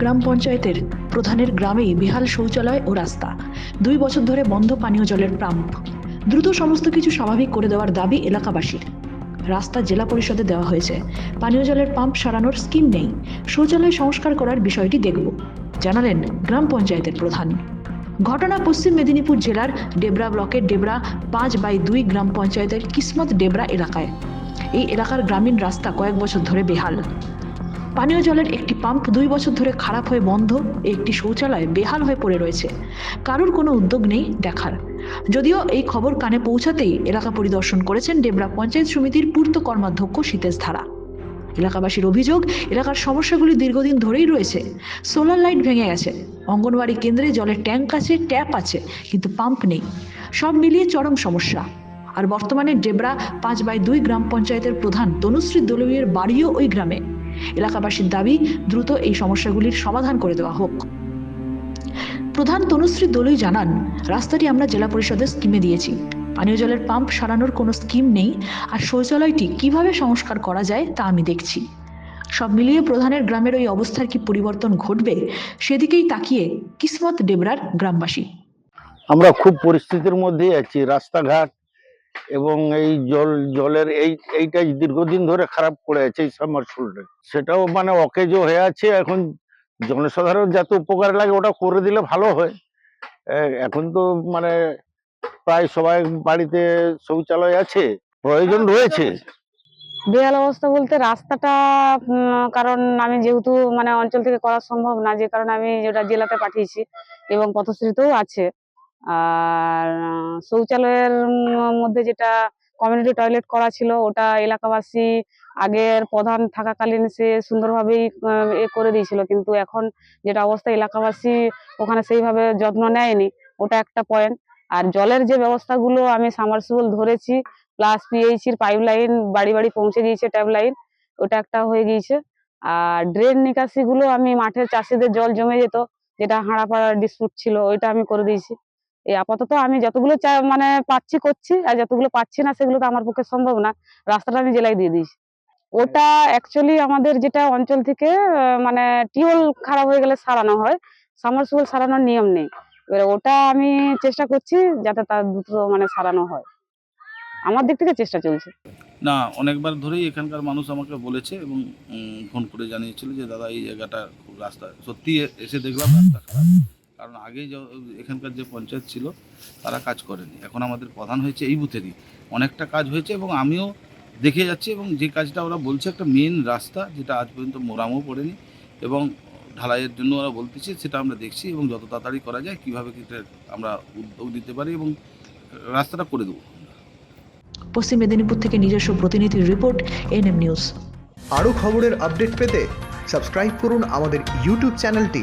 গ্রাম পঞ্চায়েতের প্রধানের গ্রামেই বেহাল শৌচালয় ও রাস্তা। দুই বছর ধরে বন্ধ পানীয় জলের পাম্প। দ্রুত সমস্ত কিছু স্বাভাবিক করে দেওয়ার দাবি এলাকাবাসীর। রাস্তা জেলা পরিষদে দেওয়া হয়েছে। পানীয় জলের পাম্প সারানোর স্কিম নেই। শৌচালয় সংস্কার করার বিষয়টি দেখব, জানালেন গ্রাম পঞ্চায়েতের প্রধান। ঘটনা পশ্চিম মেদিনীপুর জেলার ডেবরা ব্লকের ডেবরা পাঁচ বাই দুই গ্রাম পঞ্চায়েতের কিসমত ডেবরা এলাকায়। এই এলাকার গ্রামীণ রাস্তা কয়েক বছর ধরে বেহাল। পানীয় জলের একটি পাম্প দুই বছর ধরে খারাপ হয়ে বন্ধ, একটি শৌচালয় বেহাল হয়ে পড়ে রয়েছে। কারোর কোনো উদ্যোগ নেই দেখার। যদিও এই খবর কানে পৌঁছাতেই এলাকা পরিদর্শন করেছেন ডেবরা পঞ্চায়েত সমিতির পূর্ত কর্মাধ্যক্ষ সীতেশ ধারা। এলাকাবাসীর অভিযোগ, এলাকার সমস্যাগুলি দীর্ঘদিন ধরেই রয়েছে। সোলার লাইট ভেঙে গেছে। অঙ্গনওয়াড়ি কেন্দ্রে জলের ট্যাঙ্ক আছে, ট্যাপ আছে, কিন্তু পাম্প নেই। সব মিলিয়ে চরম সমস্যা। আর বর্তমানে ডেবরা পাঁচ বাই দুই গ্রাম পঞ্চায়েতের প্রধান তনুশ্রী দলীয়ের বাড়িও ওই গ্রামে। এলাকাবাসীর দাবি, দ্রুত এই সমস্যাগুলির সমাধান করে দেওয়া হোক। প্রধান তনুশ্রী দলুই জানান, রাস্তাটি আমরা জেলা পরিষদের স্কিমে দিয়েছি। পানীয় জলের পাম্প সারানোর কোনো স্কিম নেই, আর শৌচালয়টি কীভাবে সংস্কার করা যায় তা আমি দেখছি। সব মিলিয়ে প্রধানের গ্রামের ওই অবস্থার কি পরিবর্তন ঘটবে, সেদিকেই তাকিয়ে কিসমত ডেবরার গ্রামবাসী। আমরা খুব পরিস্থিতির মধ্যেই আছি। রাস্তাঘাট এবং এই জল, জলের এই এইটাই দীর্ঘদিন ধরে খারাপ করে আছে এই সাবমার্সিবলটা সেটাও মানে অকেজো হয়ে আছে, এখন জনসাধারণ যাতে উপকার লাগে ওটা করে দিলে ভালো হয়। এখন তো মানে প্রায় সবাই বাড়িতে শৌচালয় আছে, প্রয়োজন রয়েছে। বেহাল অবস্থা বলতে রাস্তাটা কারণ আমি যেহেতু মানে অঞ্চল থেকে করা সম্ভব না, যে কারণে আমি যেটা জেলাতে পাঠিয়েছি এবং পথশ্রীতেও আছে। আর শৌচালয়ের মধ্যে যেটা কমিউনিটি টয়লেট করা ছিল, ওটা এলাকাবাসী আগের প্রধান থাকাকালীন সে সুন্দরভাবেই এ করে দিয়েছিল। কিন্তু এখন যেটা অবস্থা, এলাকাবাসী ওখানে সেইভাবে যত্ন নেয়নি। ওটা একটা পয়েন্ট আর জলের যে ব্যবস্থাগুলো আমি সামারসিবল ধরেছি প্লাস পিএইচির পাইপ লাইন বাড়ি বাড়ি পৌঁছে দিয়েছে ট্যাপ লাইন ওটা একটা হয়ে গিয়েছে। আর ড্রেন নিকাশিগুলো আমি মাঠের চাষিদের জল জমে যেত, যেটা হাঁড়াপাড়ার ডিসপুট ছিল, ওইটা আমি করে দিয়েছি। এই আপাতত আমি যতগুলো মানে পাচ্ছি করছি, আর যতগুলো পাচ্ছি না, সেগুলো তো আমার পক্ষে সম্ভব না। রাস্তাটা আমি জেলায় দিয়ে দিয়েছি। ওটা অ্যাকচুয়ালি আমাদের যেটা অঞ্চল থেকে মানে টিউবওয়েল খারাপ হয়ে গেলে সারানো হয়। সামারসিবল সারানোর নিয়ম নেই। এবারে ওটা আমি চেষ্টা করছি যাতে তার দ্রুত মানে সারানো হয়। আমার দিক থেকে চেষ্টা চলছে। না, অনেকবার ধরেই এখানকার মানুষ আমাকে বলেছে এবং ফোন করে জানিয়েছিল যে, দাদা, এই জায়গাটা রাস্তা। সত্যি এসে দেখলাম রাস্তা খারাপ। কারণ আগে এখানকার যে পঞ্চায়েত ছিল তারা কাজ করেনি। এখন আমাদের প্রধান হয়েছে এই বুথেরই। অনেকটা কাজ হয়েছে এবং আমিও দেখে যাচ্ছি এবং যে কাজটা ওরা বলছে একটা মেন রাস্তা যেটা আজ পর্যন্ত মোরামও পড়েনি এবং ঢালাইয়ের জন্য ওরা বলতেছে সেটা আমরা দেখছি এবং যত তাড়াতাড়ি করা যায় কীভাবে আমরা উদ্যোগ দিতে পারি এবং রাস্তাটা করে দেবো। পশ্চিম মেদিনীপুর থেকে নিজস্ব প্রতিনিধির রিপোর্ট এনএম নিউজ। আরও খবরের আপডেট পেতে সাবস্ক্রাইব করুন আমাদের ইউটিউব চ্যানেলটি।